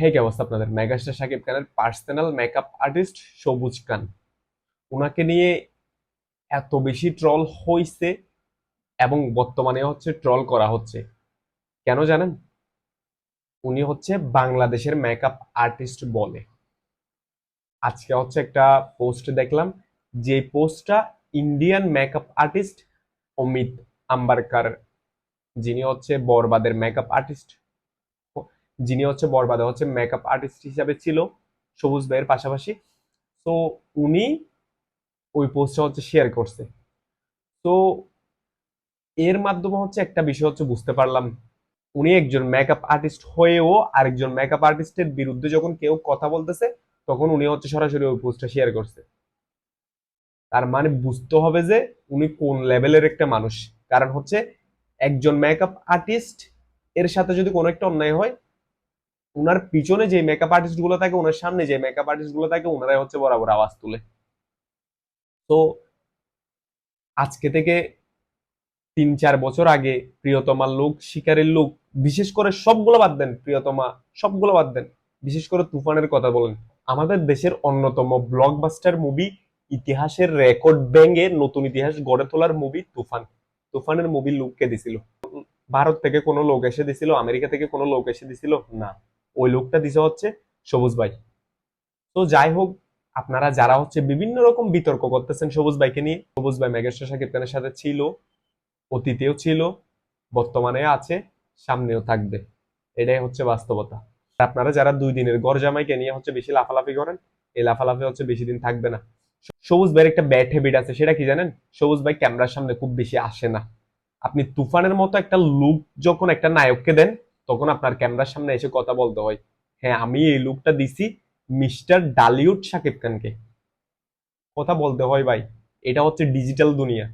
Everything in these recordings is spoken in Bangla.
হে কি অবস্থা আপনাদের। মেগাস্টার শাকিব খানের পার্সোনাল মেকআপ আর্টিস্ট সবুজ খান। ওনাকে নিয়ে এত বেশি ট্রল হইছে এবং বর্তমানে হচ্ছে ট্রল করা হচ্ছে। কেন জানেন? উনি হচ্ছে বাংলাদেশের মেকআপ আর্টিস্ট বলে। আজকে হচ্ছে একটা পোস্ট দেখলাম, যে পোস্টটা Indian makeup artist Amit Ambarkar, যিনি হচ্ছে বরবাদের মেকআপ আর্টিস্ট যিনি হচ্ছে বরবাদা, হচ্ছে মেকআপ আর্টিস্ট হিসাবে ছিল, সবুজ ভাইয়ের পাশাপাশি। তো উনি ওই পোস্টটা হচ্ছে শেয়ার করছে। তো এর মাধ্যমে হচ্ছে একটা বিষয় হচ্ছে বুঝতে পারলাম, উনি একজন মেকআপ আর্টিস্ট হয়েও আরেকজন মেকআপ আর্টিস্টের বিরুদ্ধে যখন কেউ কথা বলতেছে, তখন উনি হচ্ছে সরাসরি ওই পোস্টটা শেয়ার করছে। তার মানে বুঝতে হবে যে উনি কোন লেভেলের একটা মানুষ। কারণ হচ্ছে একজন মেকআপ আর্টিস্ট এর সাথে যদি কোনো একটা অন্যায় হয় উনার পিছনে যে মেকআপ আর্টিস্টগুলো থাকে ওনার সামনে যে মেকআপ আর্টিস্টগুলো থাকে ওনারাই হচ্ছে বরাবর আওয়াজ তুলে। তো আজকে থেকে তিন চার বছর আগে প্রিয়তমার লোক, শিকারের লোক, বিশেষ করে সবগুলো বাদ দেন, প্রিয়তমা, সবগুলো বাদ দেন, বিশেষ করে তুফানের কথা বলেন, আমাদের দেশের অন্যতম ব্লকবাস্টার মুভি ইতিহাসের রেকর্ড ব্যাঙ্গে নতুন ইতিহাস গড়ে তোলার মুভি তুফান। তুফানের মুভি লোককে দিছিল? ভারত থেকে কোনো লোক এসে দিছিল? আমেরিকা থেকে কোনো লোক এসে দিছিল? না। ওই লোকটা দিছে হচ্ছে সবুজ ভাই। তো যাই হোক, আপনারা যারা হচ্ছে বিভিন্ন রকম বিতর্ক করতেছেন সবুজ ভাইকে নিয়ে, সবুজ ভাই মেঘেশ্বর শাকিব খানের সাথে ছিল, অতীতেও ছিল বর্তমানে আছে, সামনেও থাকবে। এটাই হচ্ছে বাস্তবতা। আপনারা যারা দুই দিনের গড় জামাইকে নিয়ে হচ্ছে বেশি লাফালাফি করেন, এই লাফালাফি হচ্ছে বেশি দিন থাকবে না। সবুজ ভাইয়ের একটা ব্যাড হ্যাবিট আছে, সেটা কি জানেন? সবুজ ভাই ক্যামেরার সামনে খুব বেশি আসে না। আপনি তুফানের মতো একটা লুক যখন একটা নায়ককে দেন তখন আপনার ক্যামেরার সামনে এসে কথা বলতে হয় হ্যাঁ আমি এই লুকটা দিছি মিস্টার ডালিউড শাকিব খানকে। কথা বলতে হয়, ভাই, এটা হচ্ছে ডিজিটাল দুনিয়া।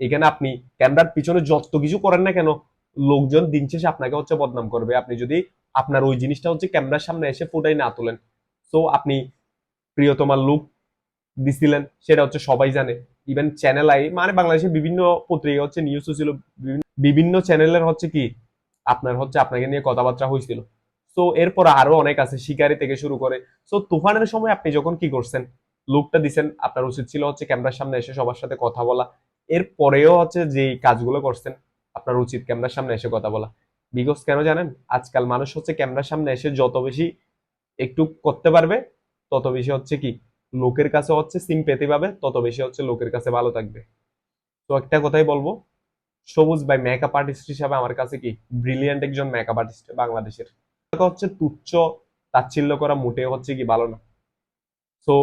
এখানে আপনি ক্যামেরার পিছনে যত কিছু করেন না কেন, লোকজন দিন শেষে আপনাকে হচ্ছে বদনাম করবে। আপনি যদি আপনার ওই জিনিসটা হচ্ছে ক্যামেরার সামনে এসে ফোটাই না তোলেন। সো আপনি প্রিয়তমার লুক দিছিলেন, সেটা হচ্ছে সবাই জানে। ইভেন চ্যানেল আই মানে বাংলাদেশের বিভিন্ন পত্রিকা হচ্ছে নিউজ ছিল বিভিন্ন- বিভিন্ন চ্যানেলের হচ্ছে কি আপনার হচ্ছে আপনাকে নিয়ে কথাবার্তা হয়েছিল। তো এরপর আরও অনেক আছে, শিকারি থেকে শুরু করে। সো তুফানের সময় আপনি যখন কি করছেন? লুকটা দিছেন, আপনার উচিত ছিল হচ্ছে ক্যামেরার সামনে এসে সবার সাথে কথা বলা। এর পরেও হচ্ছে যে কাজগুলো করছেন, আপনার উচিত ক্যামেরার সামনে এসে কথা বলা। বিকজ কেন জানেন? আজকাল মানুষ হচ্ছে ক্যামেরার সামনে এসে যত বেশি একটু করতে পারবে, তত বেশি হচ্ছে কি? লোকের কাছে হচ্ছে সিম পেতে পাবে, তত বেশি হচ্ছে লোকের কাছে ভালো থাকবে। তো একটা কথাই বলব সবুজ ভাই মেকআপ আর্টিস্ট হিসাবে আমার কাছে কি ব্রিলিয়ান্ট একজন মেকআপ আর্টিস্ট বাংলাদেশের? হচ্ছে তুচ্ছ, তাচ্ছিল্য করা মোটেও হচ্ছে কি ভালো না। তো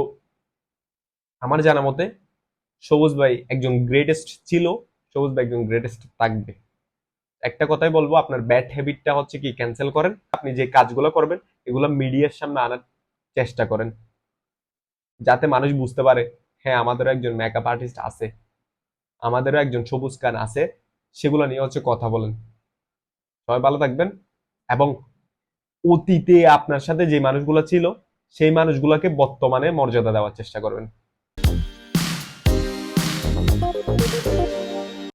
আমার জানা মতে সবুজ ভাই একজন গ্রেটেস্ট ছিল, সবুজ ভাই একজন গ্রেটেস্ট থাকবে। একটা কথাই বলব, আপনার ব্যাড হ্যাবিটটা হচ্ছে কি ক্যান্সেল করেন, আপনি যে কাজগুলো করবেন, এগুলো মিডিয়ার সামনে আনার চেষ্টা করেন। যাতে মানুষ বুঝতে পারে হ্যাঁ আমাদেরও একজন মেকআপ আর্টিস্ট আছে, আমাদেরও একজন সবুজ কান আছে সেগুলো নিয়ে হচ্ছে কথা বলেন। সবাই ভালো থাকবেন এবং অতীতে আপনার সাথে যে মানুষগুলো ছিল, সেই মানুষগুলোকে বর্তমানে মর্যাদা দেওয়ার চেষ্টা করবেন।